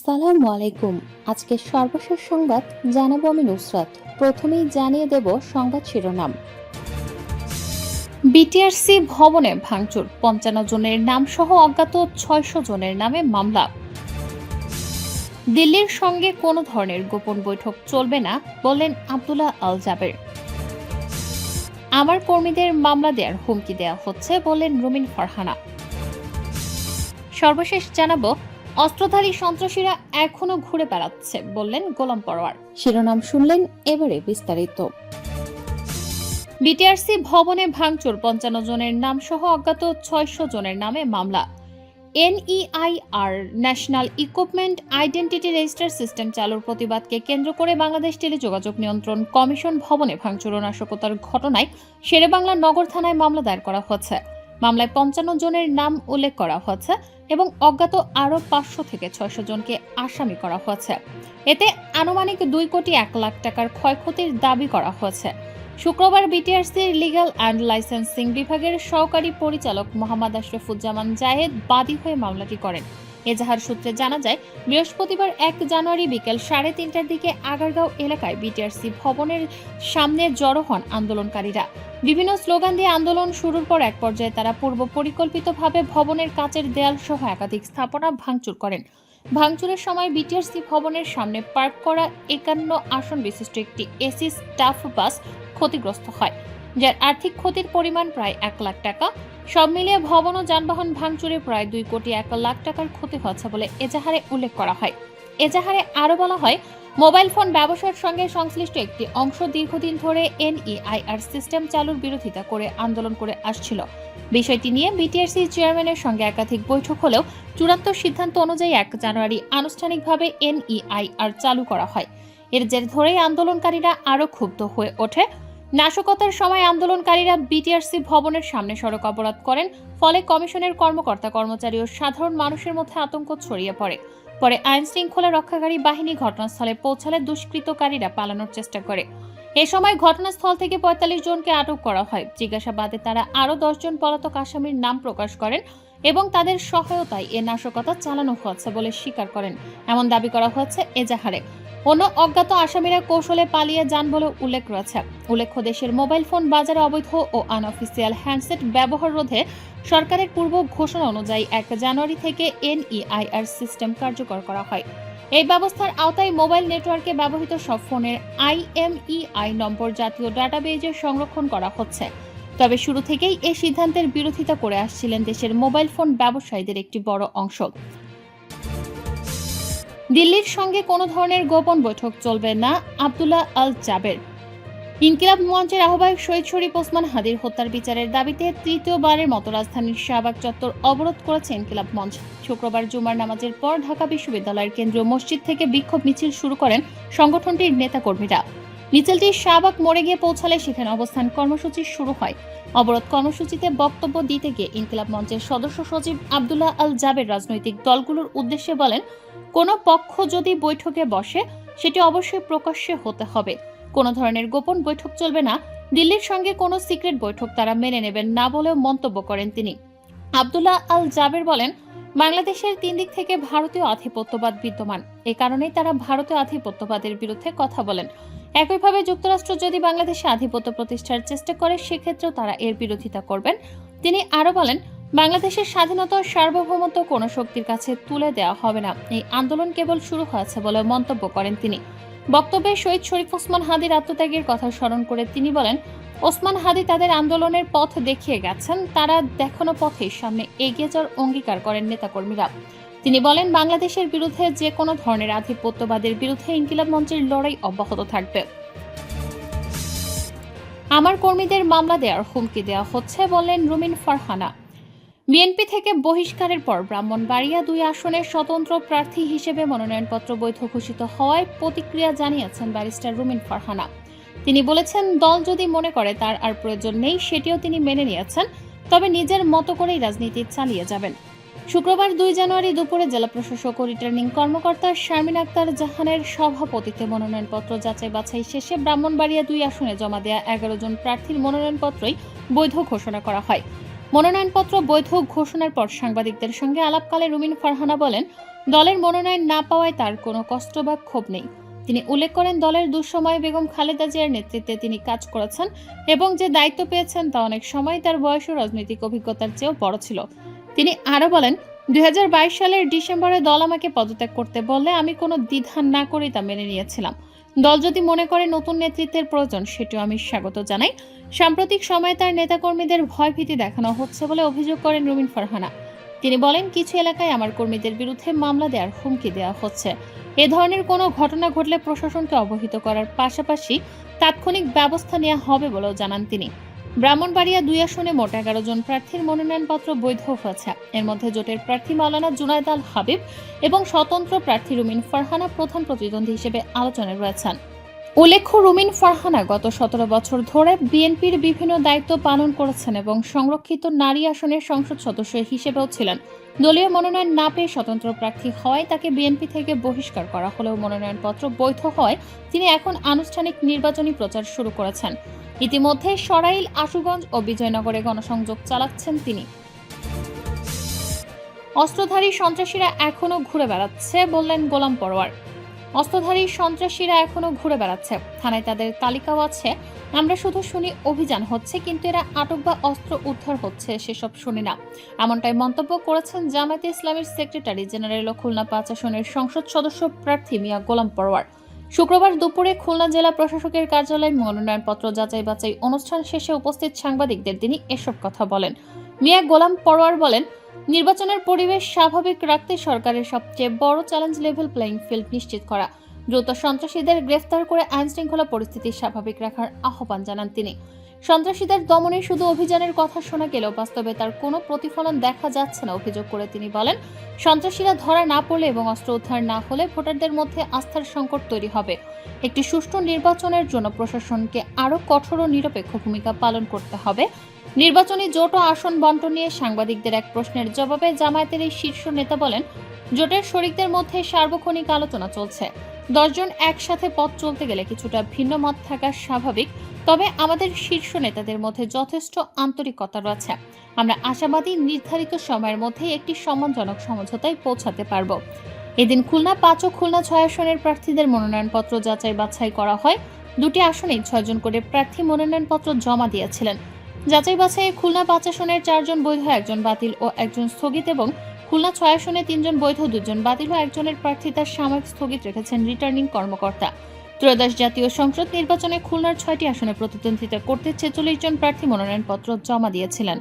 আসসালামু আলাইকুম। আজকে সর্বশেষ সংবাদ জানাব আমি নুসরাত। প্রথমেই জানিয়ে দেব সংবাদ শিরোনাম। বিটিআরসি ভবনে ভাঙচুর, পঞ্চান্ন জনের নাম সহ অজ্ঞাত ছয়শো জনের নামে মামলা। দিল্লির সঙ্গে কোনো ধরনের গোপন বৈঠক চলবে না বললেন আব্দুল্লাহ আল জাবের। আমার কর্মীদের মামলা দেওয়ার হুমকি দেওয়া হচ্ছে বললেন রুমিন ফারহানা। সর্বশেষ জানাব অস্ত্রধারী সন্ত্রাসীরা এখনও ঘুরে বেড়াচ্ছে বললেন গোলাম পরোয়ার। শিরোনাম শুনলেন এবারে বিস্তারিত। বিটিআরসি ভবনে ভাঙচুর পঞ্চান্ন জনের নাম সহ অজ্ঞাত ছয়শো জনের নামে মামলা। NEIR national equipment identity register system চালুর প্রতিবাদকে কেন্দ্র করে বাংলাদেশ টেলিযোগাযোগ নিয়ন্ত্রণ কমিশন ভবনে ভাঙচুর ও নাশকতার ঘটনায় শেরেবাংলা নগর থানায় মামলা দায়ের করা হয়েছে। মামলায় পঞ্চান্ন জনের নাম উল্লেখ করা হয়েছে এবং অজ্ঞাত আরও পাঁচশো থেকে ছয়শো জনকে আসামি করা হয়েছে এতে আনুমানিক দুই কোটি এক লাখ টাকার ক্ষয়ক্ষতির দাবি করা হয়েছে শুক্রবার বিটিআরসির লিগাল অ্যান্ড লাইসেন্সিং বিভাগের সহকারী পরিচালক মোহাম্মদ আশরাফুজ্জামান জাহেদ বাদী হয়ে মামলাটি করেন। এজাহার সূত্রে জানা যায়, বৃহস্পতিবার এক জানুয়ারি বিকেল সাড়ে তিনটার দিকে আগারগাঁও এলাকায় বিটিআরসি ভবনের সামনে জড়ো হন আন্দোলনকারীরা। বিভিন্ন স্লোগান দিয়ে আন্দোলন শুরুর পর এক পর্যায়ে তারা পূর্ব পরিকল্পিতভাবে ভবনের কাচের দেয়াল সহ একাধিক স্থাপনা ভাঙচুর করেন। ভাঙচুরের সময় বিটিআরসি ভবনের সামনে পার্ক করা একান্ন আসন বিশিষ্ট একটি এসি স্টাফ বাস ক্ষতিগ্রস্ত হয়, যার আর্থিক ক্ষতির পরিমাণ প্রায় এক লাখ টাকা। সব মিলিয়ে ভবন ও যানবাহন ভাঙচুরে প্রায় দুই কোটি এক লাখ টাকার ক্ষতি হচ্ছে বলে এজাহারে উল্লেখ করা হয়। এজাহারে আরও বলা হয়, মোবাইল ফোন ব্যবসার সঙ্গে সংশ্লিষ্ট একটি অংশ দীর্ঘদিন ধরে এনইআইআর সিস্টেম চালুর বিরোধিতা করে আন্দোলন করে আসছিল। বিষয়টি নিয়ে বিটিআরসি চেয়ারম্যানের সঙ্গে একাধিক বৈঠক হলেও চূড়ান্ত সিদ্ধান্ত অনুযায়ী এক জানুয়ারি আনুষ্ঠানিকভাবে এনইআইআর চালু করা হয়। এর জের ধরেই আন্দোলনকারীরা আরও ক্ষুব্ধ হয়ে ওঠে। নাশকতার সময় আন্দোলনকারীরা বিটিআরসি ভবনের সামনে সড়ক অবরোধ করেন, ফলে কমিশনের কর্মকর্তা, কর্মচারী ও সাধারণ মানুষের মধ্যে আতঙ্ক ছড়িয়ে পড়ে। পরে আইন শৃঙ্খলা রক্ষাকারী বাহিনী ঘটনাস্থলে পৌঁছালে দুষ্কৃতকারীরা পালানোর চেষ্টা করে। এ সময় ঘটনাস্থল থেকে পঁয়তাল্লিশ জনকে আটক করা হয়। জিজ্ঞাসাবাদে তারা আরও দশজন পলাতক আসামির নাম প্রকাশ করেন এবং তাদের সহায়তায় এ নাশকতা চালানো হয়েছে বলে স্বীকার করেন। এমন দাবি করা হয়েছে এজাহারে। অন্য অজ্ঞাত আসামিরা কৌশলে পালিয়ে যান বলে উল্লেখ রয়েছে। উল্লেখ্য, দেশের মোবাইল ফোন বাজারে অবৈধ ও আনঅফিসিয়াল হ্যান্ডসেট ব্যবহার রোধে সরকারের পূর্ব ঘোষণা অনুযায়ী এক জানুয়ারি থেকে এনইআইআর সিস্টেম কার্যকর করা হয়। এই ব্যবস্থার আওতায় মোবাইল নেটওয়ার্কে ব্যবহৃত সব ফোনের আইএমইআই নম্বর জাতীয় ডাটাবেজে সংরক্ষণ করা হচ্ছে। তবে শুরু থেকেই এই সিদ্ধান্তের বিরোধিতা করে আসছিলেন দেশের মোবাইল ফোন ব্যবসায়ীদের একটি বড় অংশ। দিল্লির সঙ্গে কোনো ধরনের গোপন বৈঠক চলবে না আবদুল্লাহ আল জাবের। ইনকিলাব মঞ্চের আহ্বায়ক শহীদ শরীফ ওসমান হাদির হত্যার বিচারের দাবিতে তৃতীয়বারের মতো রাজধানীর শাহবাগ চত্বর অবরোধ করেছে ইনকিলাব মঞ্চ। শুক্রবার জুমার নামাজের পর ঢাকা বিশ্ববিদ্যালয়ের কেন্দ্রীয় মসজিদ থেকে বিক্ষোভ মিছিল শুরু করেন সংগঠনটির নেতাকর্মীরা। মিছিলটি শাহবাগ মোড়ে গিয়ে পৌঁছালে সেখানে অবস্থান কর্মসূচি শুরু হয়। অবরোধ কর্মসূচিতে বক্তব্য দিতে গিয়ে ইনকিলাব মঞ্চের সদস্য সচিব আবদুল্লাহ আল জাবের রাজনৈতিক দলগুলোর উদ্দেশ্যে বলেন, কোনো পক্ষ যদি বৈঠকে বসে, সেটি অবশ্যই প্রকাশ্যে হতে হবে। কোনো ধরনের গোপন বৈঠক চলবে না। দিল্লির সঙ্গে কোনো সিক্রেট বৈঠক তারা মেনে নেবেন না বলেও মন্তব্য করেন তিনি। আবদুল্লাহ আল জাবের বলেন, বাংলাদেশের তিন দিক থেকে ভারতীয় আধিপত্যবাদ বিদ্যমান। এ কারণেই তারা ভারতীয় আধিপত্যবাদের বিরুদ্ধে কথা বলেন। একইভাবে যুক্তরাষ্ট্র যদি বাংলাদেশে আধিপত্য প্রতিষ্ঠার চেষ্টা করে, সেক্ষেত্রেও তারা এর বিরোধিতা করবেন। তিনি আরও বলেন, বাংলাদেশের স্বাধীনতা সার্বভৌমত্ব কোনো শক্তির কাছে তুলে দেওয়া হবে না। এই আন্দোলন কেবল শুরু হয়েছে বলে মন্তব্য করেন তিনি। বক্তব্যে শহীদ শরীফ ওসমান হাদির আত্মত্যাগের কথা স্মরণ করে তিনি বলেন, ওসমান হাদি তাদের আন্দোলনের পথ দেখিয়ে গেছেন, তারা দেখানো পথে সামনে এগিয়ে যাওয়ার অঙ্গীকার করেন নেতাকর্মীরা। তিনি বলেন, বাংলাদেশের বিরুদ্ধে যে কোনো ধরনের আধিপত্যবাদের বিরুদ্ধে ইনকিলাব মঞ্চের লড়াই অব্যাহত থাকবে। আমার কর্মীদের মামলা দেওয়ার হুমকি দেওয়া হচ্ছে বললেন রুমিন ফারহানা। বিএনপি থেকে বহিষ্কারের পর ব্রাহ্মণবাড়িয়া দুই আসনের স্বতন্ত্র প্রার্থী হিসেবে মনোনয়নপত্র বৈধ ঘোষিত হওয়ায় প্রতিক্রিয়া জানিয়েছেন ব্যারিস্টার রুমিন ফারহানা। তিনি বলেছেন, দল যদি মনে করে তার আর প্রয়োজন নেই, সেটিও তিনি মেনে নিয়েছেন, তবে নিজের মতো করেই রাজনীতি চালিয়ে যাবেন। শুক্রবার দুই জানুয়ারি দুপুরে জেলা প্রশাসক ও রিটার্নিং কর্মকর্তা শারমিন আক্তার জাহানের সভাপতিত্বে মনোনয়নপত্র যাচাই বাছাই শেষে ব্রাহ্মণবাড়িয়া দুই আসনে জমা দেওয়া এগারো জন প্রার্থীর মনোনয়নপত্রই বৈধ ঘোষণা করা হয়। মনোনয়নপত্র বৈধ ঘোষণার পর সাংবাদিকদের সঙ্গে আলাপকালে রুমিন ফারহানা বলেন, দলের মনোনয়ন না পাওয়ায় তার কোনো কষ্ট বা ক্ষোভ নেই। তিনি উল্লেখ করেন, দলের দুঃসময়ে বেগম খালেদা জিয়ার নেতৃত্বে তিনি কাজ করেছেন এবং যে দায়িত্ব পেয়েছেন তা অনেক সময় তার বয়স ও রাজনৈতিক অভিজ্ঞতার চেয়েও বড় ছিল। তিনি আরও বলেন দু হাজার বাইশ সালের ডিসেম্বরে দল আমাকে পদত্যাগ করতে বললে আমি কোনো দ্বিধান না করে তা মেনে নিয়েছিলাম। দল যদি মনে করে নতুন নেতৃত্বের প্রয়োজন, সেটিও আমি স্বাগত জানাই। সাম্প্রতিক সময়ে তার নেতাকর্মীদের ভয়ভীতি দেখানো হচ্ছে বলে অভিযোগ করেন রুমিন ফারহানা। তিনি বলেন, কিছু এলাকায় আমার কর্মীদের বিরুদ্ধে মামলা দেওয়ার হুমকি দেওয়া হচ্ছে। এ ধরনের কোনো ঘটনা ঘটলে প্রশাসনকে অবহিত করার পাশাপাশি তাৎক্ষণিক ব্যবস্থা নেওয়া হবে বলেও জানান তিনি। ব্রাহ্মণবাড়িয়া দুই আসনে মোট এগারো জন প্রার্থীর মনোনয়নপত্র বৈধ হয়েছে। এর মধ্যে জোটের প্রার্থী মাওলানা জুনায়দ আল হাবিব এবং স্বতন্ত্র প্রার্থী রুমিন ফারহানা প্রধান প্রতিদ্বন্দ্বী হিসেবে আলোচনায় রয়েছেন। উল্লেখ্য, রুমিন ফারহানা গত সতেরো বছর ধরে বিএনপির বিভিন্ন দায়িত্ব পালন করেছেন এবং সংরক্ষিত নারী আসনের সংসদ সদস্য হিসেবেও ছিলেন। দলীয় মনোনয়ন না পেয়ে স্বতন্ত্র প্রার্থী হওয়ায় তাকে বিএনপি থেকে বহিষ্কার করা হলেও মনোনয়নপত্র বৈধ হয় তিনি এখন আনুষ্ঠানিক নির্বাচনী প্রচার শুরু করেছেন। ইতিমধ্যে সরাইল, আশুগঞ্জ ও বিজয়নগরে গণসংযোগ চালাচ্ছেন তিনি। অস্ত্রধারী সন্ত্রাসীরা এখনও ঘুরে বেড়াচ্ছে, বললেন গোলাম পরোয়ার। অস্ত্রধারী সন্ত্রাসীরা এখনও ঘুরে বেড়াচ্ছে। থানায় তাদের তালিকাও আছে। আমরা শুধু শুনি, অভিযান হচ্ছে, কিন্তু এরা আটক বা অস্ত্র উদ্ধার হচ্ছে, সেসব শুনি না। এমনটাই মন্তব্য করেছেন জামায়াতে ইসলামের সেক্রেটারি জেনারেল ও খুলনা পাঁচ সংসদ সদস্য প্রার্থী মিয়া গোলাম পরোয়ার। শুক্রবার দুপুরে খুলনা জেলা প্রশাসকের কার্যালয়ে মনোনয়নপত্র যাচাই বাছাই অনুষ্ঠান শেষে উপস্থিত সাংবাদিকদের তিনি এসব কথা বলেন। মিয়া গোলাম পরোয়ার বলেন নির্বাচনের পরিবেশ স্বাভাবিক রাখতে সরকারের সবচেয়ে বড় চ্যালেঞ্জ লেভেল প্লেইং ফিল্ড নিশ্চিত করা। দ্রুত সন্ত্রাসীদের গ্রেফতার করে আইন শৃঙ্খলা পরিস্থিতি স্বাভাবিক রাখার আহ্বান জানান তিনি। সন্ত্রাসীদের দমনে শুধু অভিযানের কথা শোনা গেলেও বাস্তবে তার কোনো প্রতিফলন দেখা যাচ্ছে না, অভিযোগ করে তিনি বলেন। সন্ত্রাসীরা ধরা না পড়লে এবং অস্ত্র উদ্ধার না হলে ভোটারদের মধ্যে আস্থার সংকট তৈরি হবে। একটি সুষ্ঠু নির্বাচনের জন্য প্রশাসনকে আরও কঠোর ও নিরপেক্ষ ভূমিকা পালন করতে হবে। নির্বাচনী জোট ও আসন বন্টন নিয়ে সাংবাদিকদের এক প্রশ্নের জবাবে জামায়াতের এই শীর্ষ নেতা বলেন, জোটের শরিকদের মধ্যে সার্বক্ষণিক আলোচনা চলছে। দশজন একসাথে পথ চলতে গেলে কিছুটা ভিন্ন মত থাকা স্বাভাবিক। তবে আমাদের শীর্ষ নেতাদের মধ্যে যথেষ্ট আন্তরিকতা রয়েছে। আমরা আশাবাদী নির্ধারিত সময়ের মধ্যে একটি সম্মানজনক সমঝোতায় পৌঁছাতে পারব। এদিন খুলনা পাঁচ ও খুলনা ছয় আসনের প্রার্থীদের মনোনয়নপত্র যাচাই বাছাই করা হয়। দুটি আসনেই ছয়জন করে প্রার্থী মনোনয়নপত্র জমা দিয়েছিলেন। যাচাই বাছাইয়ে খুলনা পাঁচ আসনের চারজন বৈধ, একজন বাতিল ও একজন স্থগিত এবং খুলনা ছয় আসনে তিনজন বৈধ, দুজন বাতিল ও একজনের প্রার্থিতার সাময়িক স্থগিত রেখেছেন রিটার্নিং কর্মকর্তা। ত্রয়োদশ জাতীয় সংসদ নির্বাচনে খুলনার ছয়টি আসনে প্রতিদ্বন্দ্বিতা করতে ছেচল্লিশ জন প্রার্থী মনোনয়নপত্র জমা দিয়েছিলেন।